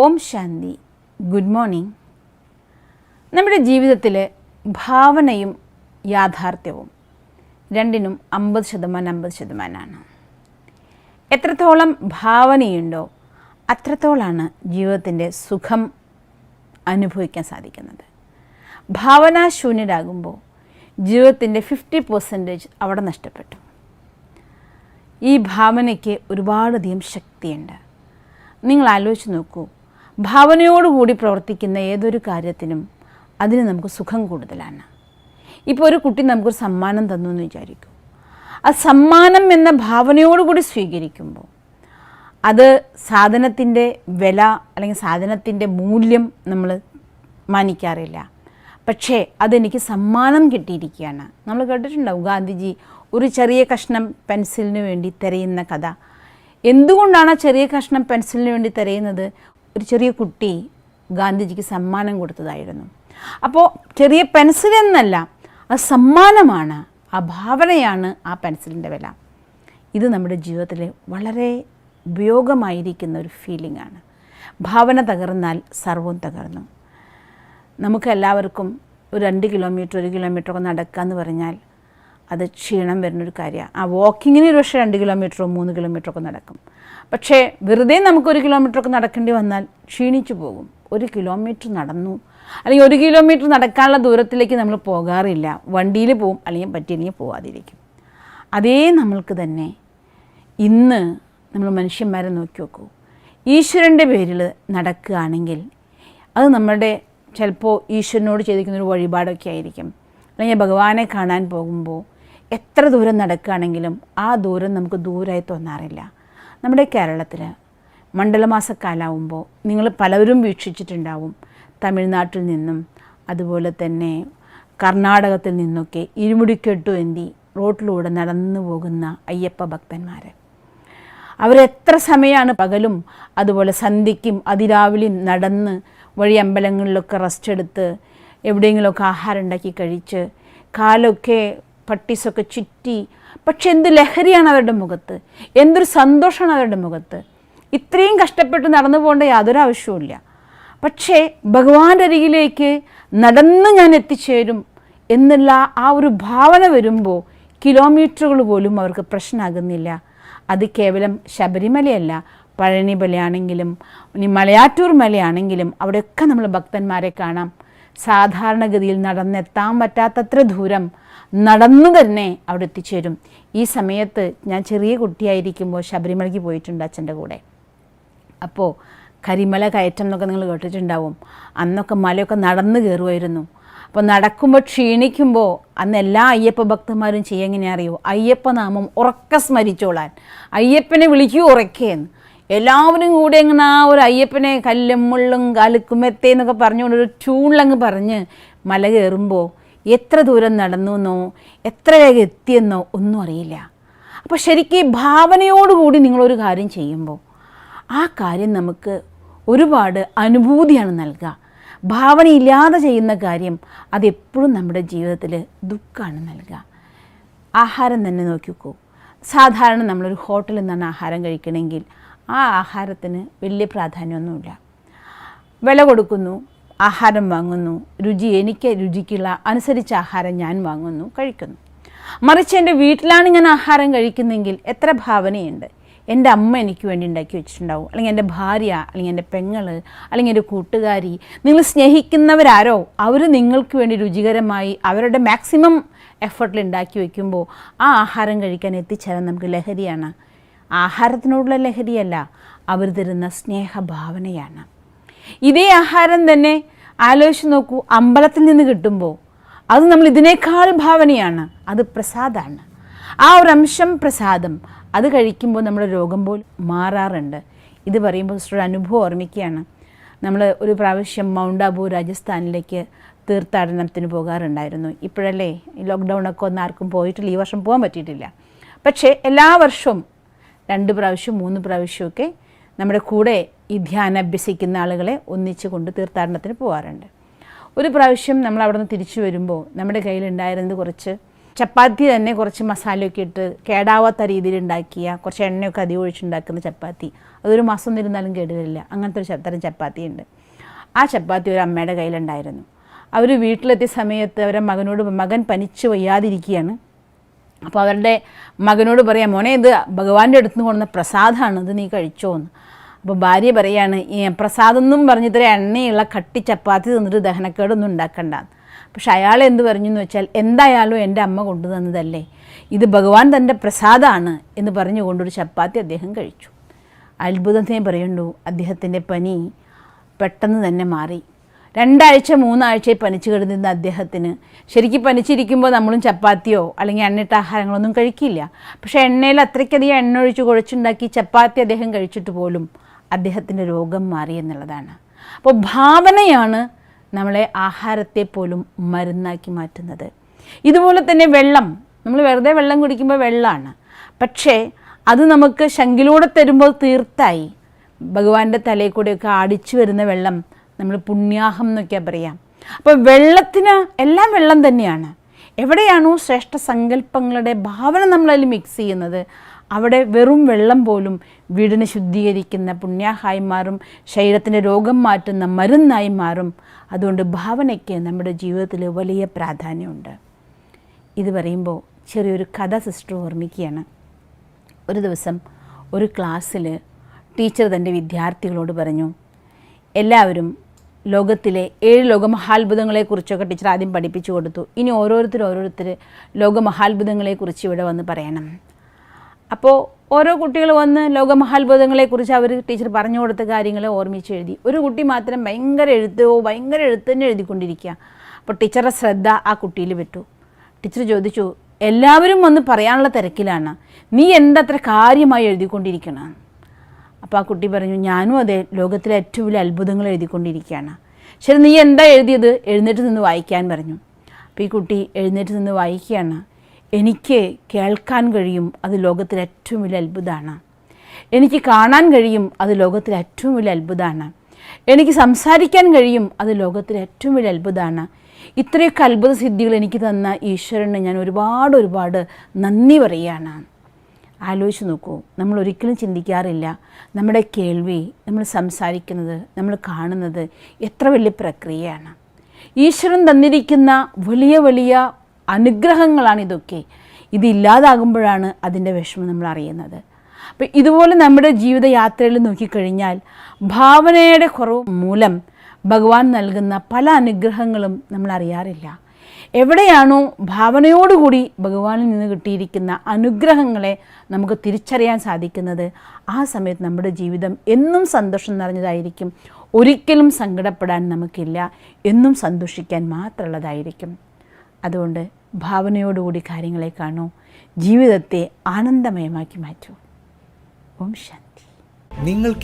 Om Shanti. Good morning. നമ്മുടെ ജീവിതത്തിൽ ഭാവനയും യാഥാർത്ഥ്യവും രണ്ടിനും അമ്പത് ശതമാനം അമ്പത് ശതമാനമാണ് എത്രത്തോളം ഭാവനയുണ്ടോ അത്രത്തോളാണ് ജീവിതത്തിന്റെ സുഖം അനുഭവിക്കാൻ സാധിക്കുന്നത്. ഭാവനാശൂന്യരാകുമ്പോൾ ജീവിതത്തിന്റെ ഫിഫ്റ്റി പെർസെന്റേജ് അവിടെ നഷ്ടപ്പെട്ടു. ഈ ഭാവനയ്ക്ക് ഒരുപാടധികം ശക്തിയുണ്ട്. നിങ്ങൾ ആലോചിച്ച് നോക്കൂ ഭാവനയോടുകൂടി പ്രവർത്തിക്കുന്ന ഏതൊരു കാര്യത്തിനും അതിന് നമുക്ക് സുഖം കൂടുതലാണ്. ഇപ്പോൾ ഒരു കുട്ടി നമുക്കൊരു സമ്മാനം തന്നു എന്ന് വിചാരിക്കും. ആ സമ്മാനം എന്ന ഭാവനയോടുകൂടി സ്വീകരിക്കുമ്പോൾ അത് സാധനത്തിന്റെ വില അല്ലെങ്കിൽ സാധനത്തിന്റെ മൂല്യം നമ്മൾ മാനിക്കാറില്ല. പക്ഷേ അതെനിക്ക് സമ്മാനം കിട്ടിയിരിക്കുകയാണ്. നമ്മൾ കേട്ടിട്ടുണ്ടാവും ഗാന്ധിജി ഒരു ചെറിയ കഷ്ണം പെൻസിലിന് വേണ്ടി തിരയുന്ന കഥ. എന്തുകൊണ്ടാണ് ചെറിയ കഷ്ണം പെൻസിലിന് വേണ്ടി തിരയുന്നത്? ഒരു ചെറിയ കുട്ടി ഗാന്ധിജിക്ക് സമ്മാനം കൊടുത്തതായിരുന്നു. അപ്പോൾ ചെറിയ പെൻസിൽ എന്നല്ല അത് സമ്മാനമാണ് ആ ഭാവനയാണ് ആ പെൻസിലിന്റെ വില. ഇത് നമ്മുടെ ജീവിതത്തിൽ വളരെ ഉപയോഗമായിരിക്കുന്ന ഒരു ഫീലിംഗ് ആണ്. ഭാവന തകർന്നാൽ സർവവും തകർന്നു. നമുക്ക് എല്ലാവർക്കും ഒരു രണ്ട് കിലോമീറ്റർ ഒരു കിലോമീറ്റർ ഒക്കെ നടക്കുക എന്ന് പറഞ്ഞാൽ അത് ക്ഷീണം വരുന്നൊരു കാര്യമാണ്. ആ വാക്കിങ്ങിന് ഒരു പക്ഷേ രണ്ട് കിലോമീറ്ററോ മൂന്ന് കിലോമീറ്ററോ ഒക്കെ നടക്കും. പക്ഷേ വെറുതെ നമുക്ക് ഒരു കിലോമീറ്റർ ഒക്കെ നടക്കേണ്ടി വന്നാൽ ക്ഷീണിച്ചു പോകും. ഒരു കിലോമീറ്റർ നടന്നു. അല്ലെങ്കിൽ ഒരു കിലോമീറ്റർ നടക്കാനുള്ള ദൂരത്തിലേക്ക് നമ്മൾ പോകാറില്ല. വണ്ടിയിൽ പോവും അല്ലെങ്കിൽ പറ്റിയില്ലെങ്കിൽ പോകാതിരിക്കും അതേ നമ്മൾക്ക് തന്നെ ഇന്ന് നമ്മൾ മനുഷ്യന്മാരെ നോക്കി നോക്കൂ. ഈശ്വരന്റെ പേരിൽ നടക്കുകയാണെങ്കിൽ അത് നമ്മുടെ ചിലപ്പോൾ ഈശ്വരനോട് ചെയ്തിരിക്കുന്ന ഒരു വഴിപാടൊക്കെ ആയിരിക്കും. അല്ലെങ്കിൽ ഭഗവാനെ കാണാൻ പോകുമ്പോൾ എത്ര ദൂരം നടക്കുകയാണെങ്കിലും ആ ദൂരം നമുക്ക് ദൂരമായി തോന്നാറില്ല. നമ്മുടെ കേരളത്തിൽ മണ്ഡലമാസക്കാലാവുമ്പോൾ നിങ്ങൾ പലവരും വീക്ഷിച്ചിട്ടുണ്ടാവും. തമിഴ്നാട്ടിൽ നിന്നും അതുപോലെ തന്നെ കർണാടകത്തിൽ നിന്നൊക്കെ ഇരുമുടിക്കെട്ടു എന്തി റോട്ടിലൂടെ നടന്നു പോകുന്ന അയ്യപ്പ ഭക്തന്മാർ അവരെത്ര സമയമാണ് പകലും അതുപോലെ സന്ധ്യയ്ക്കും അതിരാവിലെയും നടന്ന് വഴി അമ്പലങ്ങളിലൊക്കെ റെസ്റ്റ് എടുത്ത് എവിടെയെങ്കിലുമൊക്കെ ആഹാരം ഉണ്ടാക്കി കഴിച്ച് കാലൊക്കെ പട്ടീസൊക്കെ ചുറ്റി. പക്ഷെ എന്ത് ലഹരിയാണ് അവരുടെ മുഖത്ത്? എന്തൊരു സന്തോഷമാണ് അവരുടെ മുഖത്ത്? ഇത്രയും കഷ്ടപ്പെട്ട് നടന്നു പോകേണ്ട യാതൊരു ആവശ്യവുമില്ല പക്ഷേ ഭഗവാന്റെ അരികിലേക്ക് നടന്ന് ഞാൻ എത്തിച്ചേരും എന്നുള്ള ആ ഒരു ഭാവന വരുമ്പോൾ കിലോമീറ്ററുകൾ പോലും അവർക്ക് പ്രശ്നമാകുന്നില്ല. അത് കേവലം ശബരിമലയല്ല. പഴനി മലയാണെങ്കിലും ഇനി മലയാറ്റൂർ മലയാണെങ്കിലും അവിടെയൊക്കെ നമ്മൾ ഭക്തന്മാരെ കാണാം. സാധാരണഗതിയിൽ നടന്നെത്താൻ പറ്റാത്തത്ര ദൂരം നടന്നു തന്നെ അവിടെ എത്തിച്ചേരും. ഈ സമയത്ത് ഞാൻ ചെറിയ കുട്ടിയായിരിക്കുമ്പോൾ ശബരിമലയ്ക്ക് പോയിട്ടുണ്ട് അച്ഛന്റെ കൂടെ. അപ്പോൾ കരിമല കയറ്റം എന്നൊക്കെ നിങ്ങൾ കേട്ടിട്ടുണ്ടാവും. അന്നൊക്കെ മലയൊക്കെ നടന്നു കയറുമായിരുന്നു. അപ്പോൾ നടക്കുമ്പോൾ ക്ഷീണിക്കുമ്പോൾ അന്ന് എല്ലാ അയ്യപ്പ ഭക്തന്മാരും ചെയ്യെങ്ങനെ അറിയോ? അയ്യപ്പ നാമം ഉറക്ക സ്മരിച്ചോളാൻ. അയ്യപ്പനെ വിളിക്കൂ ഉറക്കേന്ന്. എല്ലാവരും കൂടെ ഇങ്ങനെ ആ ഒരു അയ്യപ്പനെ കല്ലും മുള്ളും കാലുക്കുമെത്തേ എന്നൊക്കെ പറഞ്ഞുകൊണ്ട് ഒരു ട്യൂണിലങ്ങ് പറഞ്ഞ് മല കയറുമ്പോൾ എത്ര ദൂരം നടന്നു എന്നോ എത്ര വേഗം എത്തിയെന്നോ ഒന്നും അറിയില്ല. അപ്പോൾ ശരിക്കും ഭാവനയോടുകൂടി നിങ്ങളൊരു കാര്യം ചെയ്യുമ്പോൾ ആ കാര്യം നമുക്ക് ഒരുപാട് അനുഭൂതിയാണ് നൽകുക ഭാവനയില്ലാതെ ചെയ്യുന്ന കാര്യം അതെപ്പോഴും നമ്മുടെ ജീവിതത്തിൽ ദുഃഖമാണ് നൽകുക ആഹാരം തന്നെ നോക്കിക്കോ. സാധാരണ നമ്മളൊരു ഹോട്ടലിൽ നിന്നാണ് ആഹാരം കഴിക്കണമെങ്കിൽ ആ ആഹാരത്തിന് വലിയ പ്രാധാന്യമൊന്നുമില്ല. വില കൊടുക്കുന്നു ആഹാരം വാങ്ങുന്നു രുചി എനിക്ക് രുചിക്കുള്ള അനുസരിച്ച് ആഹാരം ഞാൻ വാങ്ങുന്നു കഴിക്കുന്നു. മറിച്ച് എന്റെ വീട്ടിലാണ് ഞാൻ ആഹാരം കഴിക്കുന്നെങ്കിൽ എത്ര ഭാവനയുണ്ട്? എന്റെ അമ്മ എനിക്ക് വേണ്ടി ഉണ്ടാക്കി വെച്ചിട്ടുണ്ടാവും. അല്ലെങ്കിൽ എന്റെ ഭാര്യ അല്ലെങ്കിൽ എന്റെ പെങ്ങൾ അല്ലെങ്കിൽ എന്റെ കൂട്ടുകാരി. നിങ്ങൾ സ്നേഹിക്കുന്നവരാരോ അവർ നിങ്ങൾക്ക് വേണ്ടി രുചികരമായി അവരുടെ മാക്സിമം എഫർട്ടിൽ ഉണ്ടാക്കി വയ്ക്കുമ്പോൾ ആ ആഹാരം കഴിക്കാൻ എത്തിച്ചേരാൻ നമുക്ക് ലഹരിയാണ്. ആഹാരത്തിനോടുള്ള ലഹരിയല്ല അവർ തരുന്ന സ്നേഹഭാവനയാണ്. ഇതേ ആഹാരം തന്നെ ആലോചിച്ച് നോക്കൂ അമ്പലത്തിൽ നിന്ന് കിട്ടുമ്പോൾ അത് നമ്മൾ ഇതിനേക്കാൾ ഭാവനയാണ് അത് പ്രസാദമാണ് ആ ഒരു അംശം പ്രസാദം അത് കഴിക്കുമ്പോൾ നമ്മുടെ രോഗം പോലും മാറാറുണ്ട്. ഇത് പറയുമ്പോൾ സിസ്റ്റർ അനുഭവം ഓർമ്മിക്കുകയാണ്. നമ്മൾ ഒരു പ്രാവശ്യം മൗണ്ട് ആബു രാജസ്ഥാനിലേക്ക് തീർത്ഥാടനത്തിന് പോകാറുണ്ടായിരുന്നു. ഇപ്പോഴല്ലേ ലോക്ക്ഡൗണൊക്കെ ഒന്നും ആർക്കും പോയിട്ടില്ല ഈ വർഷം പോകാൻ പറ്റിയിട്ടില്ല. പക്ഷേ എല്ലാ വർഷവും രണ്ട് പ്രാവശ്യം മൂന്ന് പ്രാവശ്യമൊക്കെ നമ്മുടെ കൂടെ ഈ ധ്യാനം അഭ്യസിക്കുന്ന ആളുകളെ ഒന്നിച്ച് കൊണ്ട് തീർത്ഥാടനത്തിന് പോകാറുണ്ട് ഒരു പ്രാവശ്യം നമ്മൾ അവിടെ നിന്ന് തിരിച്ചു വരുമ്പോൾ നമ്മുടെ കയ്യിലുണ്ടായിരുന്നത് കുറച്ച് ചപ്പാത്തി തന്നെ കുറച്ച് മസാലയൊക്കെ ഇട്ട് കേടാവാത്ത രീതിയിൽ ഉണ്ടാക്കിയ കുറച്ച് എണ്ണയൊക്കെ അധികം ഒഴിച്ചുണ്ടാക്കുന്ന ചപ്പാത്തി. അതൊരു മാസം ഇരുന്നാലും കേടുവരില്ല. അങ്ങനത്തെ ഒരു തരം ചപ്പാത്തി ഉണ്ട് ആ ചപ്പാത്തി ഒരു അമ്മയുടെ കയ്യിലുണ്ടായിരുന്നു. അവർ വീട്ടിലെത്തിയ സമയത്ത് അവരുടെ മകനോട് മകൻ പനിച്ച് വയ്യാതിരിക്കുകയാണ്. അപ്പോൾ അവരുടെ മകനോട് പറയാം മോനെ ഇത് ഭഗവാന്റെ അടുത്ത് കൊണ്ടുവന്ന പ്രസാദമാണ് ഇത് നീ കഴിച്ചോ എന്ന് അപ്പോൾ ഭാര്യ പറയാണ് പ്രസാദം എന്നും പറഞ്ഞ് ഇത്ര എണ്ണയുള്ള കട്ടി ചപ്പാത്തി തിന്നിട്ട് ദഹനക്കേടൊന്നും ഉണ്ടാക്കണ്ട. പക്ഷെ അയാൾ എന്ത് പറഞ്ഞു എന്ന് വെച്ചാൽ എന്തായാലും എന്റെ അമ്മ കൊണ്ടുതന്നതല്ലേ ഇത് ഭഗവാൻ തന്റെ പ്രസാദമാണ് എന്ന് പറഞ്ഞു പറഞ്ഞുകൊണ്ടൊരു ചപ്പാത്തി അദ്ദേഹം കഴിച്ചു. അത്ഭുതത്തിനെ പറയുണ്ടു അദ്ദേഹത്തിന്റെ പനി പെട്ടെന്ന് തന്നെ മാറി. രണ്ടാഴ്ച മൂന്നാഴ്ച പനിച്ചു കിടന്നിരുന്ന അദ്ദേഹത്തിന്. ശരിക്കും പനിച്ചിരിക്കുമ്പോൾ നമ്മളും ചപ്പാത്തിയോ അല്ലെങ്കിൽ എണ്ണയിട്ട ആഹാരങ്ങളൊന്നും കഴിക്കില്ല. പക്ഷേ എണ്ണയിൽ അത്രയ്ക്കധികം എണ്ണ ഒഴിച്ച് കുഴച്ചുണ്ടാക്കി ചപ്പാത്തി അദ്ദേഹം കഴിച്ചിട്ട് പോലും അദ്ദേഹത്തിന്റെ രോഗം മാറി എന്നുള്ളതാണ്. അപ്പോൾ ഭാവനയാണ് നമ്മളെ ആഹാരത്തെ പോലും മരുന്നാക്കി മാറ്റുന്നത്. ഇതുപോലെ തന്നെ വെള്ളം. നമ്മൾ വെറുതെ വെള്ളം കുടിക്കുമ്പോൾ വെള്ളമാണ് പക്ഷേ അത് നമുക്ക് ശങ്കിലൂടെ തരുമ്പോൾ തീർത്തായി. ഭഗവാന്റെ തലയിൽ കൂടെയൊക്കെ അടിച്ചു വരുന്ന വെള്ളം നമ്മൾ പുണ്യാഹം എന്നൊക്കെയാണ് പറയാം. അപ്പോൾ വെള്ളത്തിന് എല്ലാം വെള്ളം തന്നെയാണ്. എവിടെയാണോ ശ്രേഷ്ഠ സങ്കല്പങ്ങളുടെ ഭാവന നമ്മളതിൽ മിക്സ് ചെയ്യുന്നത് അവിടെ വെറും വെള്ളം പോലും വീടിനെ ശുദ്ധീകരിക്കുന്ന പുണ്യാഹായി മാറും ശരീരത്തിന്റെ രോഗം മാറ്റുന്ന മരുന്നായി മാറും. അതുകൊണ്ട് ഭാവനയ്ക്ക് നമ്മുടെ ജീവിതത്തിൽ വലിയ പ്രാധാന്യമുണ്ട്. ഇത് പറയുമ്പോൾ ചെറിയൊരു കഥ സിസ്റ്റർ ഓർമ്മിക്കുകയാണ്. ഒരു ദിവസം ഒരു ക്ലാസ്സിൽ ടീച്ചർ തന്റെ വിദ്യാർത്ഥികളോട് പറഞ്ഞു എല്ലാവരും ലോകത്തിലെ ഏഴ് ലോകമഹാത്ഭുതങ്ങളെക്കുറിച്ചൊക്കെ ടീച്ചർ ആദ്യം പഠിപ്പിച്ചു കൊടുത്തു. ഇനി ഓരോരുത്തർ ഓരോരുത്തർ ലോകമഹാത്ഭുതങ്ങളെക്കുറിച്ച് ഇവിടെ വന്ന് പറയണം. അപ്പോൾ ഓരോ കുട്ടികൾ വന്ന് ലോകമഹാത്ഭുതങ്ങളെക്കുറിച്ച് അവർ ടീച്ചർ പറഞ്ഞു കൊടുത്ത കാര്യങ്ങൾ ഓർമ്മിച്ച് എഴുതി. ഒരു കുട്ടി മാത്രം ഭയങ്കര എഴുത്തോ ഭയങ്കര എഴുത്ത് തന്നെ എഴുതിക്കൊണ്ടിരിക്കുക അപ്പോൾ ടീച്ചറുടെ ശ്രദ്ധ ആ കുട്ടിയിൽ വിട്ടു. ടീച്ചർ ചോദിച്ചു എല്ലാവരും വന്ന് പറയാനുള്ള തിരക്കിലാണ്. നീ എന്തത്ര കാര്യമായി എഴുതിക്കൊണ്ടിരിക്കണം? അപ്പോൾ ആ കുട്ടി പറഞ്ഞു ഞാനും അതെ ലോകത്തിലെ ഏറ്റവും വലിയ അത്ഭുതങ്ങൾ എഴുതിക്കൊണ്ടിരിക്കുകയാണ്. ശരി നീ എന്താ എഴുതിയത്? എഴുന്നേറ്റ് നിന്ന് വായിക്കാൻ പറഞ്ഞു. അപ്പോൾ ഈ കുട്ടി എഴുന്നേറ്റ് നിന്ന് വായിക്കുകയാണ്. എനിക്ക് കേൾക്കാൻ കഴിയും അത് ലോകത്തിലെ ഏറ്റവും വലിയ അത്ഭുതമാണ്. എനിക്ക് കാണാൻ കഴിയും അത് ലോകത്തിലെ ഏറ്റവും വലിയ അത്ഭുതമാണ്. എനിക്ക് സംസാരിക്കാൻ കഴിയും അത് ലോകത്തിലെ ഏറ്റവും വലിയ അത്ഭുതമാണ്. ഇത്രയൊക്കെ അത്ഭുത സിദ്ധികൾ എനിക്ക് തന്ന ഈശ്വരന് ഞാൻ ഒരുപാട് ഒരുപാട് നന്ദി പറയുകയാണ്. ആലോചിച്ച് നോക്കൂ. നമ്മൾ ഒരിക്കലും ചിന്തിക്കാറില്ല. നമ്മുടെ കേൾവി നമ്മൾ സംസാരിക്കുന്നത് നമ്മൾ കാണുന്നത് എത്ര വലിയ പ്രക്രിയയാണ്. ഈശ്വരൻ തന്നിരിക്കുന്ന വലിയ വലിയ അനുഗ്രഹങ്ങളാണ് ഇതൊക്കെ. ഇതില്ലാതാകുമ്പോഴാണ് അതിന്റെ വിഷമം നമ്മൾ അറിയുന്നത്. അപ്പം ഇതുപോലെ നമ്മുടെ ജീവിതയാത്രയിൽ നോക്കിക്കഴിഞ്ഞാൽ ഭാവനയുടെ കുറവ് മൂലം ഭഗവാൻ നൽകുന്ന പല അനുഗ്രഹങ്ങളും നമ്മൾ അറിയാറില്ല. എവിടെയാണോ ഭാവനയോടുകൂടി ഭഗവാനിൽ നിന്ന് കിട്ടിയിരിക്കുന്ന അനുഗ്രഹങ്ങളെ നമുക്ക് തിരിച്ചറിയാൻ സാധിക്കുന്നത് ആ സമയത്ത് നമ്മുടെ ജീവിതം എന്നും സന്തോഷം നിറഞ്ഞതായിരിക്കും. ഒരിക്കലും സങ്കടപ്പെടാൻ നമുക്കില്ല. എന്നും സന്തോഷിക്കാൻ മാത്രമുള്ളതായിരിക്കും. അതുകൊണ്ട് ഭാവനയോടുകൂടി കാര്യങ്ങളെ കാണൂ. ജീവിതത്തെ ആനന്ദമയമാക്കി മാറ്റൂ. ഓം ശാന്തി. നിങ്ങൾക്ക്